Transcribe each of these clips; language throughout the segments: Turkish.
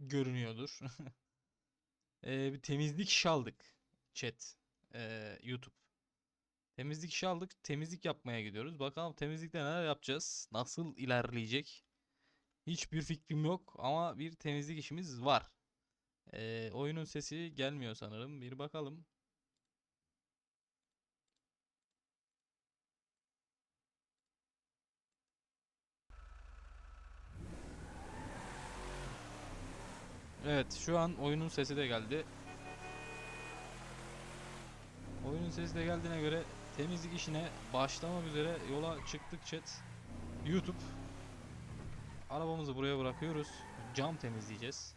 Görünüyordur. Ee, bir temizlik işi aldık. Chat. Ee, YouTube. Temizlik işi aldık. Temizlik yapmaya gidiyoruz. Bakalım temizlikte neler yapacağız? Nasıl ilerleyecek? Hiçbir fikrim yok ama bir temizlik işimiz var. Ee, oyunun sesi gelmiyor sanırım. Bir bakalım. Evet, şu an oyunun sesi de geldi. Oyunun sesi de geldiğine göre temizlik işine başlamak üzere yola çıktık chat. YouTube. Arabamızı buraya bırakıyoruz. Cam temizleyeceğiz.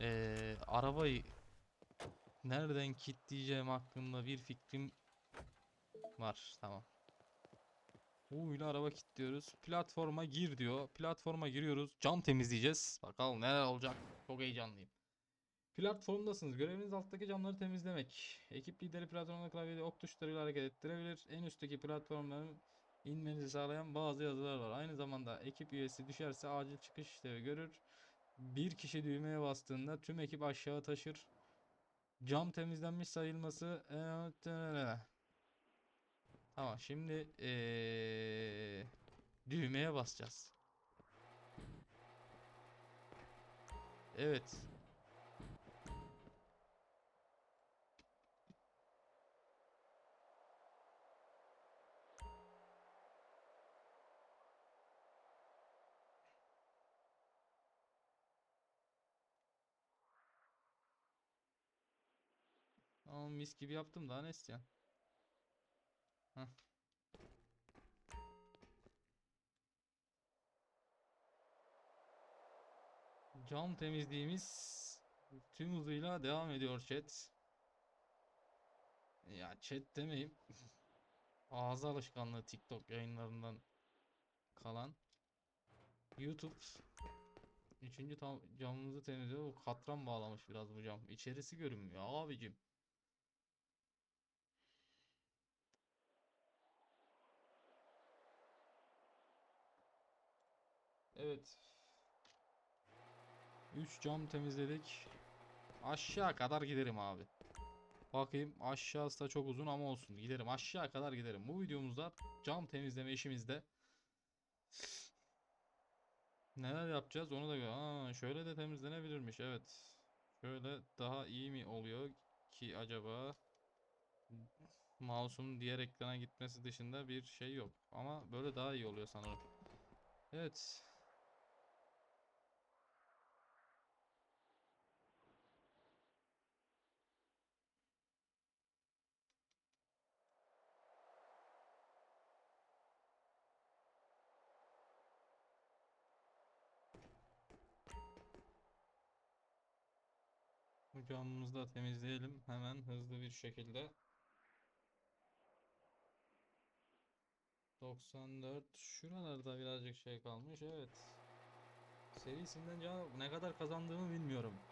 Ee, arabayı nereden kilitleyeceğim hakkında bir fikrim var. Tamam. Uyla araba kilitliyoruz. Platforma gir diyor. Platforma giriyoruz. Cam temizleyeceğiz. Bakalım neler olacak. Çok heyecanlıyım. Platformdasınız. Göreviniz alttaki camları temizlemek. Ekip lideri platformda klavyede ok tuşlarıyla hareket ettirebilir. En üstteki platformların inmenizi sağlayan bazı yazılar var. Aynı zamanda ekip üyesi düşerse acil çıkış işlevi görür. Bir kişi düğmeye bastığında tüm ekip aşağı taşır. Cam temizlenmiş sayılması. Tamam şimdi eee, düğmeye basacağız. Evet. Ama mis gibi yaptım daha ne istiyorsun? Cam temizliğimiz tüm hızıyla devam ediyor chat. Ya chat demeyeyim. Ağız alışkanlığı TikTok yayınlarından kalan. YouTube Üçüncü tam camımızı temizliyor. Katran bağlamış biraz bu cam. İçerisi görünmüyor abicim. Evet. 3 cam temizledik. Aşağı kadar giderim abi. Bakayım aşağısı da çok uzun ama olsun. Giderim aşağı kadar giderim. Bu videomuzda cam temizleme işimizde neler yapacağız onu da gör. Aa, şöyle de temizlenebilirmiş. Evet. Şöyle daha iyi mi oluyor ki acaba? Mouse'un diğer ekrana gitmesi dışında bir şey yok. Ama böyle daha iyi oluyor sanırım. Evet. Camımızı da temizleyelim hemen hızlı bir şekilde. 94 şuralarda birazcık şey kalmış evet. Serisinden cam ne kadar kazandığımı bilmiyorum.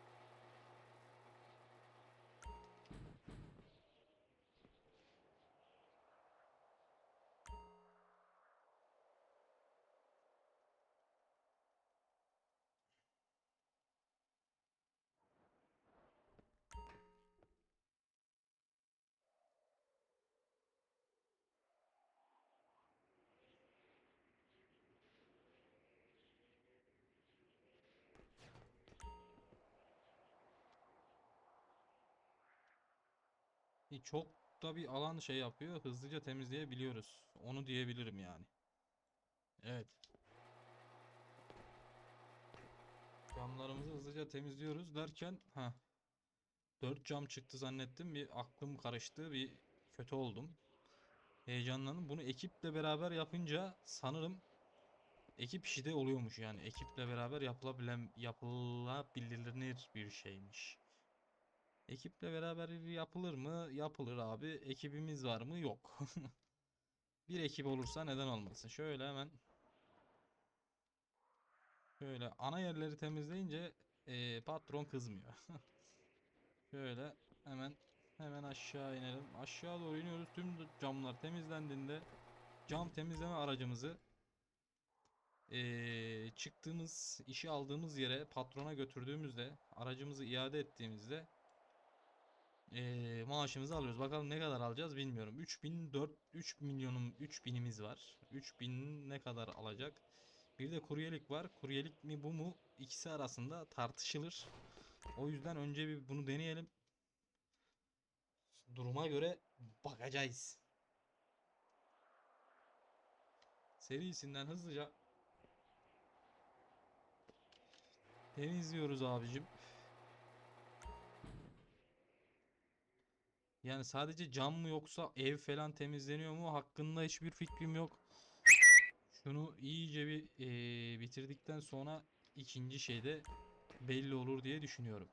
İyi, Çok da bir alan şey yapıyor. Hızlıca temizleyebiliyoruz. Onu diyebilirim yani. Evet. Camlarımızı hızlıca temizliyoruz derken ha 4 cam çıktı zannettim. Bir aklım karıştı. Bir kötü oldum. Heyecanlandım. Bunu ekiple beraber yapınca sanırım ekip işi de oluyormuş yani. Ekiple beraber yapılabilen yapılabilir bir şeymiş. Ekiple beraber yapılır mı? Yapılır abi. Ekibimiz var mı? Yok. Bir ekip olursa neden olmasın? Şöyle hemen şöyle ana yerleri temizleyince eee, patron kızmıyor. Şöyle hemen hemen aşağı inelim. Aşağı doğru iniyoruz. Tüm camlar temizlendiğinde cam temizleme aracımızı eee, çıktığımız, işi aldığımız yere patrona götürdüğümüzde, aracımızı iade ettiğimizde eee, maaşımızı alıyoruz. Bakalım ne kadar alacağız bilmiyorum. 3000 4 3 milyonum 3000'imiz var. 3000 ne kadar alacak? Bir de kuryelik var. Kuryelik mi bu mu? İkisi arasında tartışılır. O yüzden önce bir bunu deneyelim. Duruma göre bakacağız. Serisinden hızlıca temizliyoruz abicim. Yani sadece cam mı yoksa ev falan temizleniyor mu hakkında hiçbir fikrim yok. Şunu iyice bir eee, bitirdikten sonra ikinci şeyde belli olur diye düşünüyorum.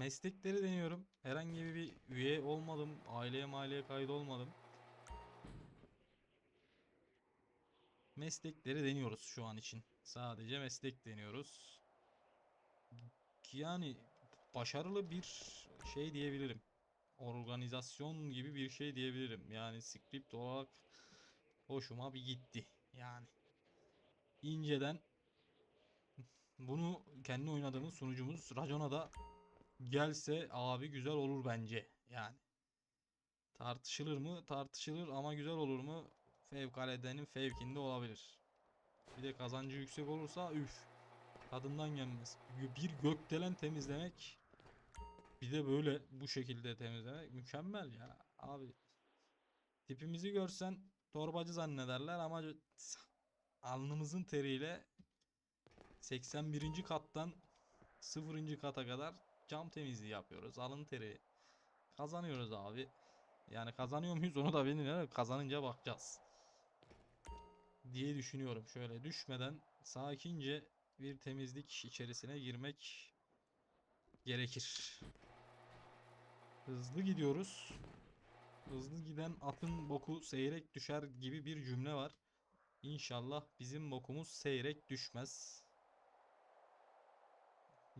Meslekleri deniyorum. Herhangi bir üye olmadım. Aileye maileye kayıt olmadım. Meslekleri deniyoruz şu an için. Sadece meslek deniyoruz. Yani başarılı bir şey diyebilirim. Organizasyon gibi bir şey diyebilirim. Yani script olarak hoşuma bir gitti. Yani inceden bunu kendi oynadığımız sunucumuz Racon'a da gelse abi güzel olur bence. Yani tartışılır mı? Tartışılır ama güzel olur mu? Fevkaladenin fevkinde olabilir. Bir de kazancı yüksek olursa üf. Tadından gelmez. Bir gökdelen temizlemek bir de böyle bu şekilde temizlemek mükemmel ya abi. Tipimizi görsen torbacı zannederler ama alnımızın teriyle 81. kattan 0. kata kadar cam temizliği yapıyoruz. Alın teri kazanıyoruz abi. Yani kazanıyor muyuz onu da bilmiyorum. Kazanınca bakacağız. Diye düşünüyorum. Şöyle düşmeden sakince bir temizlik içerisine girmek gerekir. Hızlı gidiyoruz. Hızlı giden atın boku seyrek düşer gibi bir cümle var. İnşallah bizim bokumuz seyrek düşmez.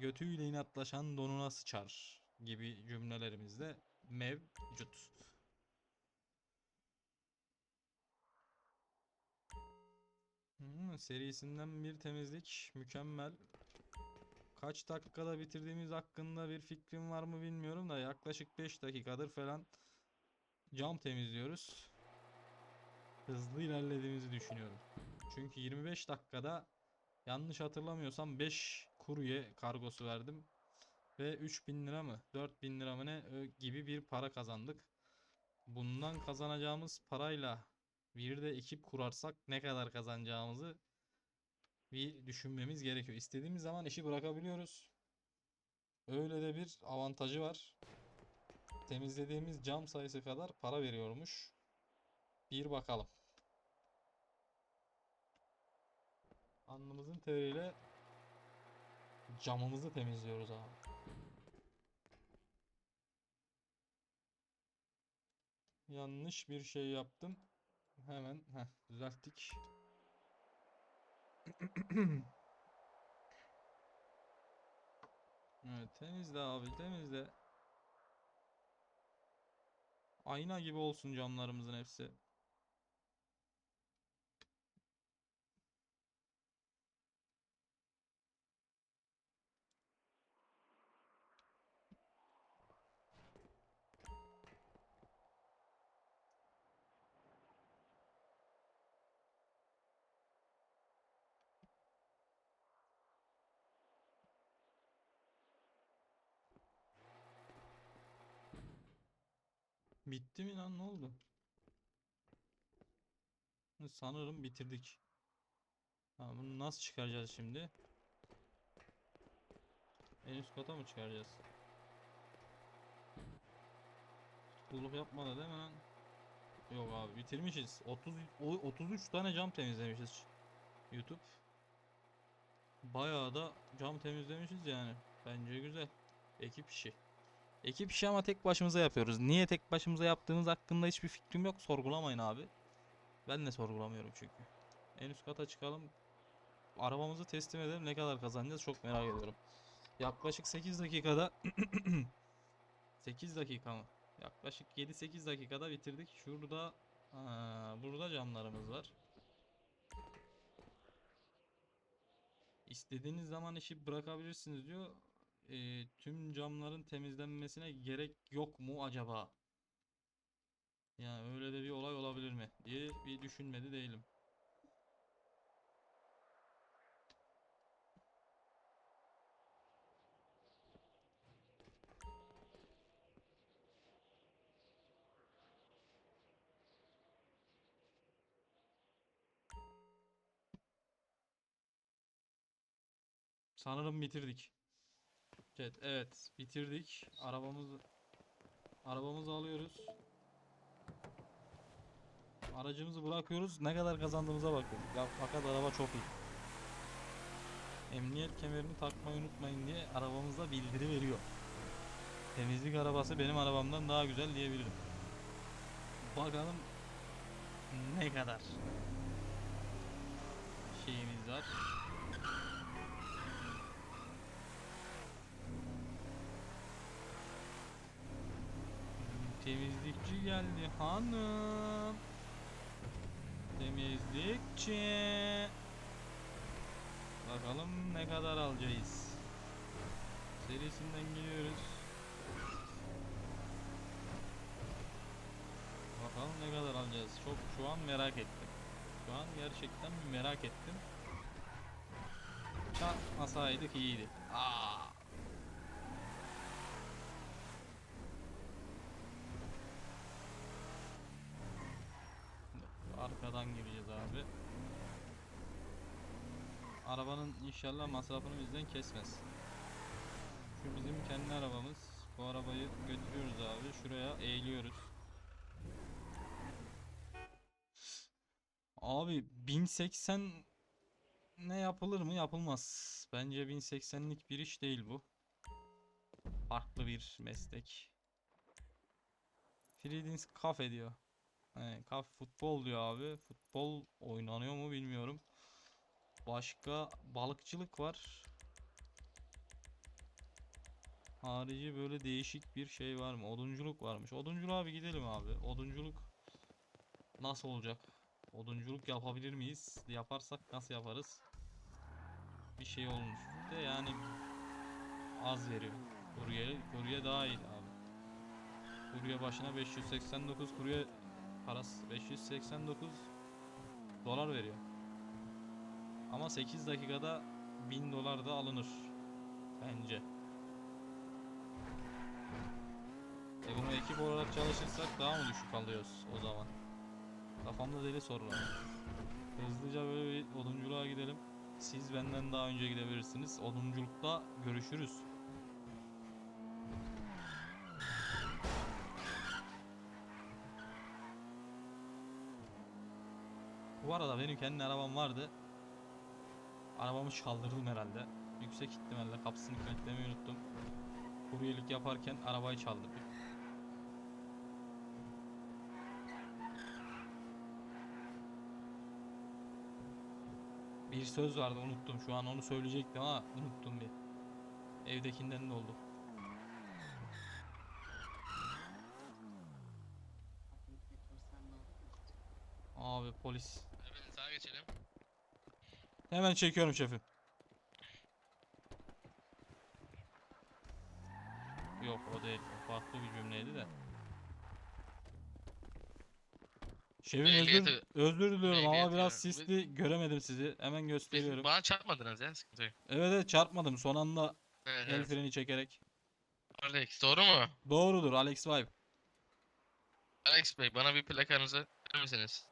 Götüyle inatlaşan donuna sıçar gibi cümlelerimizde mevcut. Hmm, serisinden bir temizlik mükemmel. Kaç dakikada bitirdiğimiz hakkında bir fikrim var mı bilmiyorum da yaklaşık 5 dakikadır falan cam temizliyoruz. Hızlı ilerlediğimizi düşünüyorum. Çünkü 25 dakikada yanlış hatırlamıyorsam 5 kurye kargosu verdim. Ve 3000 lira mı 4000 lira mı ne gibi bir para kazandık. Bundan kazanacağımız parayla bir de ekip kurarsak ne kadar kazanacağımızı bir düşünmemiz gerekiyor. İstediğimiz zaman işi bırakabiliyoruz. Öyle de bir avantajı var. Temizlediğimiz cam sayısı kadar para veriyormuş. Bir bakalım. Alnımızın teriyle camımızı temizliyoruz abi. Yanlış bir şey yaptım. Hemen heh, düzelttik. Evet temizle abi temizle. Ayna gibi olsun camlarımızın hepsi. Bitti mi lan ne oldu? Sanırım bitirdik. Ha, bunu nasıl çıkaracağız şimdi? En üst kata mı çıkaracağız? Tutukluluk yapmadı değil mi lan? Yok abi bitirmişiz. 30 o- 33 tane cam temizlemişiz. YouTube. Bayağı da cam temizlemişiz yani. Bence güzel. Ekip işi. Ekip işi ama tek başımıza yapıyoruz. Niye tek başımıza yaptığımız hakkında hiçbir fikrim yok. Sorgulamayın abi. Ben de sorgulamıyorum çünkü. En üst kata çıkalım. arabamızı teslim edelim. Ne kadar kazanacağız çok merak ediyorum. Yaklaşık 8 dakikada 8 dakika mı? Yaklaşık 7-8 dakikada bitirdik. Şurada Aa, burada camlarımız var. İstediğiniz zaman işi bırakabilirsiniz diyor. Ee, tüm camların temizlenmesine gerek yok mu acaba? Yani öyle de bir olay olabilir mi diye bir düşünmedi değilim. Sanırım bitirdik. Evet, evet bitirdik. Arabamızı arabamızı alıyoruz. Aracımızı bırakıyoruz. Ne kadar kazandığımıza bakıyoruz. Ya fakat araba çok iyi. Emniyet kemerini takmayı unutmayın diye arabamıza bildiri veriyor. Temizlik arabası benim arabamdan daha güzel diyebilirim. Bakalım ne kadar şeyimiz var. Temizlikçi geldi hanım. Temizlikçi. Bakalım ne kadar alacağız. Serisinden gidiyoruz. Bakalım ne kadar alacağız. Çok şu an merak ettim. Şu an gerçekten merak ettim. Çarpmasaydık iyiydi. Aa. Arabanın inşallah masrafını bizden kesmez. Şu bizim kendi arabamız. Bu arabayı götürüyoruz abi. Şuraya eğiliyoruz. Abi 1080 ne yapılır mı? Yapılmaz. Bence 1080'lik bir iş değil bu. Farklı bir meslek. Freedins Cafe diyor. He, kaf futbol diyor abi. Futbol oynanıyor mu bilmiyorum. Başka balıkçılık var. Harici böyle değişik bir şey var mı? Odunculuk varmış. Odunculuğa bir gidelim abi. Odunculuk nasıl olacak? Odunculuk yapabilir miyiz? Yaparsak nasıl yaparız? Bir şey olmuş. De yani az veriyor. Kurye, kurye daha iyi abi. Kurye başına 589 kurye parası 589 dolar veriyor. Ama 8 dakikada 1000 dolar da alınır bence. E bunu ekip olarak çalışırsak daha mı düşük alıyoruz o zaman? Kafamda deli sorular. Hızlıca böyle bir odunculuğa gidelim. Siz benden daha önce gidebilirsiniz. Odunculukta görüşürüz. Bu arada benim kendi arabam vardı. Arabamı çaldırdım herhalde. Yüksek ihtimalle kapısını kilitlemeyi unuttum. Kuryelik yaparken arabayı çaldırdım. Bir söz vardı unuttum. Şu an onu söyleyecektim ama unuttum bir. Evdekinden de oldu. Abi polis. Hemen çekiyorum şefim. Yok o değil. O farklı bir cümleydi de. Şefim özür, özür diliyorum ama biraz sisli göremedim sizi. Hemen gösteriyorum. bana çarpmadınız ya sıkıntı yok. Evet evet çarpmadım son anda Evet, el evet. freni çekerek. Alex doğru mu? Doğrudur Alex Vibe. Alex Bey bana bir plakanızı verir misiniz?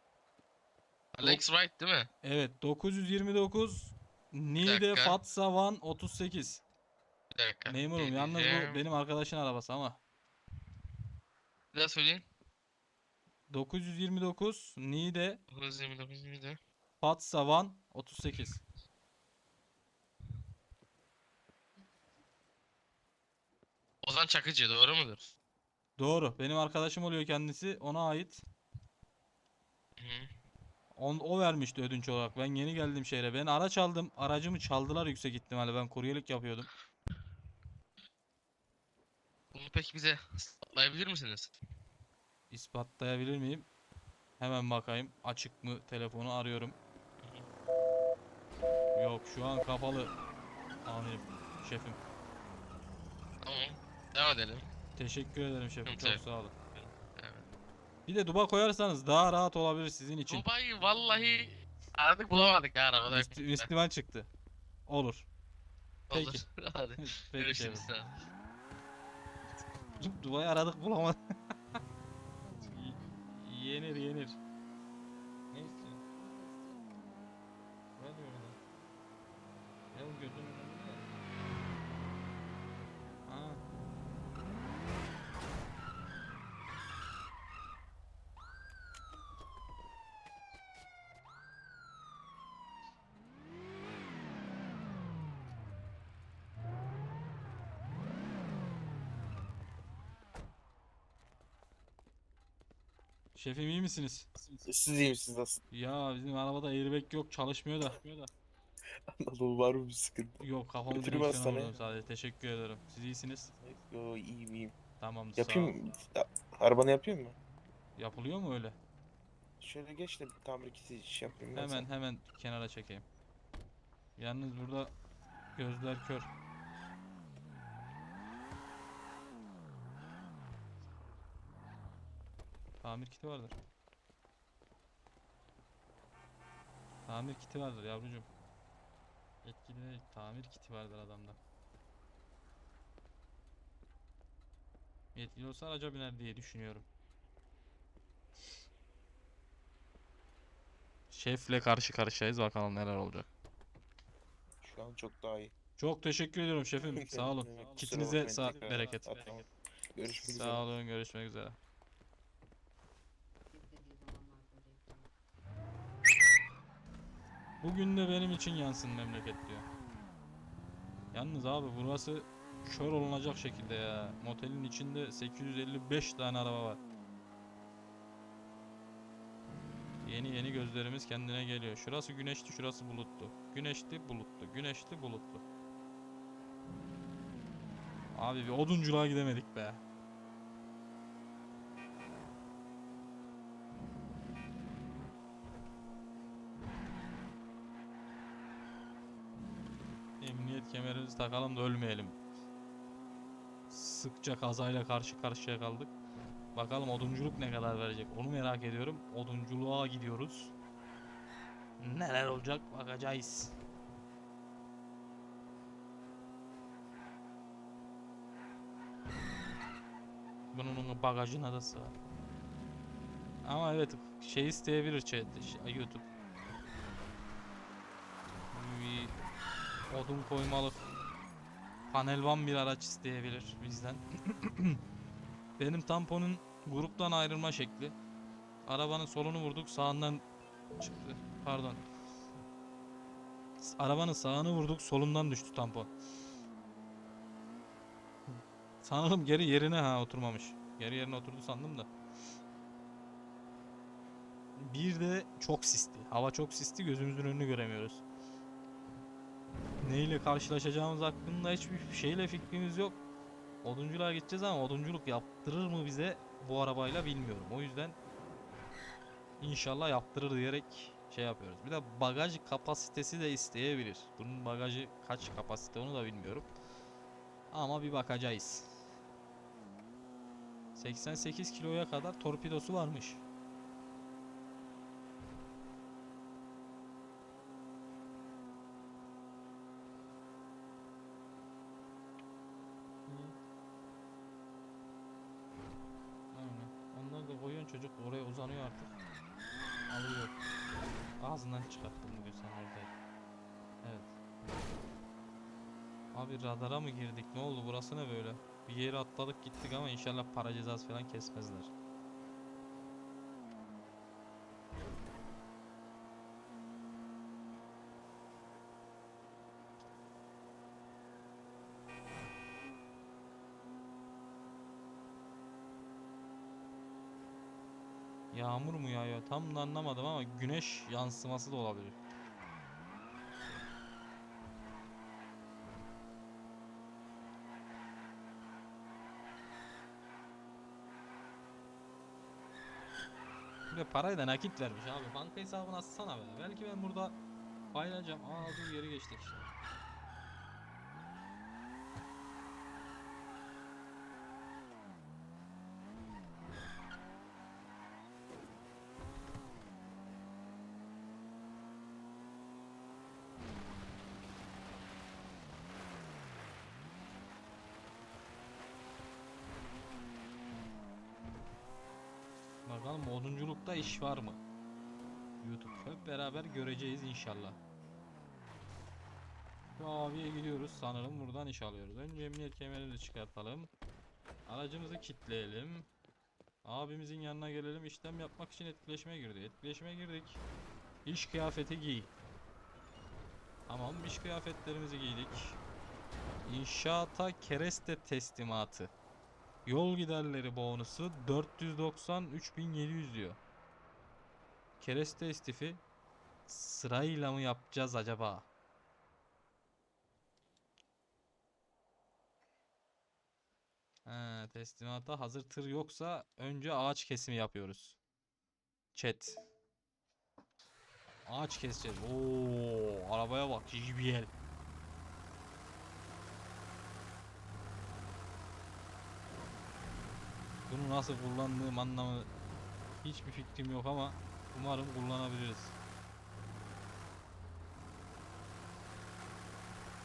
Alex Wright değil mi? Evet 929 Niğde dakika. Fatsa Van 38. Bir dakika. Memurum yalnız bu benim arkadaşın arabası ama. Bir daha söyleyin. 929 Niğde 929 muydu? Fatsa Van 38. Ozan Çakıcı doğru mudur? Doğru. Benim arkadaşım oluyor kendisi. Ona ait. Hı. On, o vermişti ödünç olarak. Ben yeni geldim şehre. Ben araç aldım. Aracımı çaldılar yüksek ihtimalle. Ben kuryelik yapıyordum. Bunu peki bize ispatlayabilir misiniz? İspatlayabilir miyim? Hemen bakayım. Açık mı telefonu arıyorum. Yok şu an kapalı. Amirim, şefim. Tamam. Devam edelim. Teşekkür ederim şefim. Çok sağ olun. Bir de duba koyarsanız daha rahat olabilir sizin için. Dubai'yi vallahi aradık bulamadık ya arabada. Müsli- Müslüman çıktı. Olur. Peki. Olur. Hadi. Peki Görüşürüz. Dubayı aradık bulamadık. Yenir yenir. Ne istiyorsun? Ne diyor orada? Ya bu gözünün önünde. Ha. Şefim iyi misiniz? Siz iyi misiniz aslında? Ya bizim arabada airbag yok çalışmıyor da. Anadolu var mı bir sıkıntı? Yok kafamı Götüreyim direksiyona hastaneye. vurdum sadece. Teşekkür ederim. Siz iyisiniz. Yo iyiyim iyiyim. Tamamdır sağ. Yapayım ya, arabanı yapayım mı? Yapılıyor mu öyle? Şöyle geç de bir tamir ikisi iş yapayım ben Hemen hemen kenara çekeyim. Yalnız burada gözler kör. Tamir kiti vardır. Tamir kiti vardır yavrucuğum. Yetkili değil, tamir kiti vardır adamda. Yetkili olsa araca biner diye düşünüyorum. Şefle karşı karşıyayız bakalım neler olacak. Şu an çok daha iyi. Çok teşekkür ediyorum şefim. Sağ olun. Kitinize sağ bereket. Görüşmek üzere. Sağ olun. Görüşmek üzere. Bugün de benim için yansın memleket diyor. Yalnız abi burası kör olunacak şekilde ya. Motelin içinde 855 tane araba var. Yeni yeni gözlerimiz kendine geliyor. Şurası güneşli, şurası bulutlu. Güneşli, bulutlu. Güneşli, bulutlu. Abi bir odunculuğa gidemedik be. Emniyet kemerimizi takalım da ölmeyelim. Sıkça kazayla karşı karşıya kaldık. Bakalım odunculuk ne kadar verecek onu merak ediyorum. Odunculuğa gidiyoruz. Neler olacak bakacağız. Bunun bagajına da sığar. Ama evet şey isteyebilir chat, şey, YouTube. Odun koymalık panelvan bir araç isteyebilir bizden. Benim tamponun gruptan ayrılma şekli. Arabanın solunu vurduk sağından çıktı. Pardon. Arabanın sağını vurduk solundan düştü tampon. Sanırım geri yerine ha oturmamış. Geri yerine oturdu sandım da. Bir de çok sisli. Hava çok sisli gözümüzün önünü göremiyoruz. Neyle karşılaşacağımız hakkında hiçbir şeyle fikrimiz yok. Odunculuğa gideceğiz ama odunculuk yaptırır mı bize bu arabayla bilmiyorum. O yüzden inşallah yaptırır diyerek şey yapıyoruz. Bir de bagaj kapasitesi de isteyebilir. Bunun bagajı kaç kapasite onu da bilmiyorum. Ama bir bakacağız. 88 kiloya kadar torpidosu varmış. Uzanıyor artık. Alıyor. Ağzından çıkarttım bugün sen. Evet. Abi radara mı girdik? Ne oldu? Burası ne böyle? Bir yere atladık gittik ama inşallah para cezası falan kesmezler. Yağmur mu yağıyor? Tam da anlamadım ama güneş yansıması da olabilir. De parayı da nakit vermiş abi. Banka hesabına atsana be. Belki ben burada paylaşacağım. Aa dur geri geçtik işte. Bakalım odunculukta iş var mı? YouTube hep beraber göreceğiz inşallah. Şu abiye gidiyoruz sanırım buradan iş alıyoruz. Önce emniyet kemerini çıkartalım. Aracımızı kilitleyelim. Abimizin yanına gelelim işlem yapmak için etkileşime girdi. Etkileşime girdik. İş kıyafeti giy. Tamam iş kıyafetlerimizi giydik. İnşaata kereste teslimatı. Yol giderleri bonusu 490 3700 diyor. Kereste istifi sırayla mı yapacağız acaba? He, teslimata hazır tır yoksa önce ağaç kesimi yapıyoruz. Chat. Ağaç keseceğiz. Oo, arabaya bak JBL. Bunu nasıl kullandığım anlamı hiçbir fikrim yok ama umarım kullanabiliriz.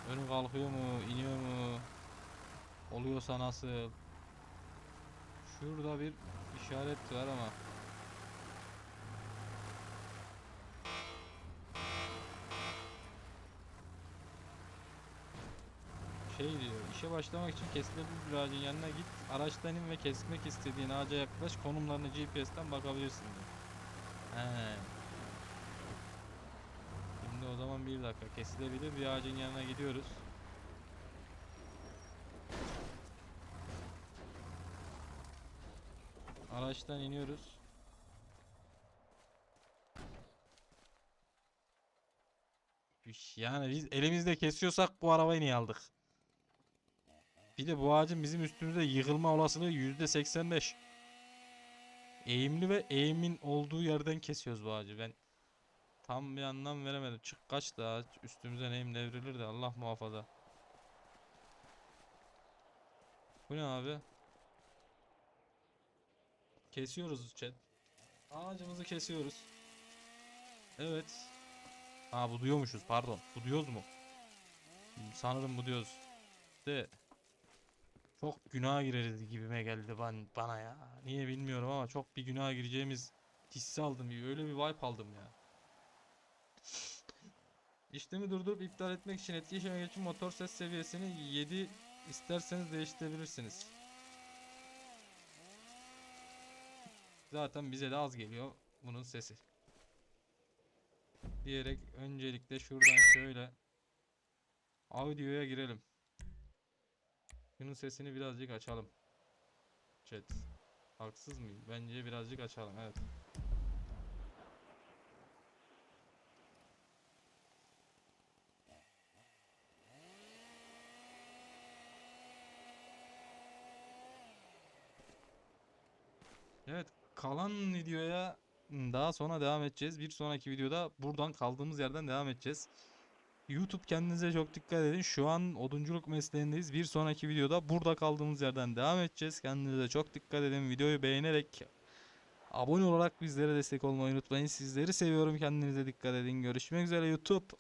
Önü kalkıyor mu, iniyor mu? Oluyorsa nasıl? Şurada bir işaret var ama şey diyor işe başlamak için kesilebilir bir ağacın yanına git araçtan in ve kesmek istediğin ağaca yaklaş konumlarını GPS'ten bakabilirsin diyor. He. Şimdi o zaman bir dakika kesilebilir bir ağacın yanına gidiyoruz. Araçtan iniyoruz. Yani biz elimizde kesiyorsak bu arabayı niye aldık? Bir de bu ağacın bizim üstümüzde yıkılma olasılığı %85. Eğimli ve eğimin olduğu yerden kesiyoruz bu ağacı. Ben tam bir anlam veremedim. Çık kaç da ağaç üstümüze eğim devrilir de Allah muhafaza. Bu ne abi? Kesiyoruz chat. Ağacımızı kesiyoruz. Evet. Ha bu diyormuşuz pardon. Bu diyoruz mu? Sanırım bu diyoruz. De çok günah gireriz gibime geldi ban bana ya. Niye bilmiyorum ama çok bir günah gireceğimiz hissi aldım. bir- Öyle bir vibe aldım ya. İşlemi durdurup iptal etmek için etkileşime geçin motor ses seviyesini 7 isterseniz değiştirebilirsiniz. Zaten bize de az geliyor bunun sesi. Diyerek öncelikle şuradan şöyle audio'ya girelim. Bunun sesini birazcık açalım. Chat. Haksız mıyım? Bence birazcık açalım. Evet. Evet, kalan videoya daha sonra devam edeceğiz. Bir sonraki videoda buradan kaldığımız yerden devam edeceğiz. YouTube kendinize çok dikkat edin. Şu an odunculuk mesleğindeyiz. Bir sonraki videoda burada kaldığımız yerden devam edeceğiz. Kendinize çok dikkat edin. Videoyu beğenerek abone olarak bizlere destek olmayı unutmayın. Sizleri seviyorum. Kendinize dikkat edin. Görüşmek üzere YouTube.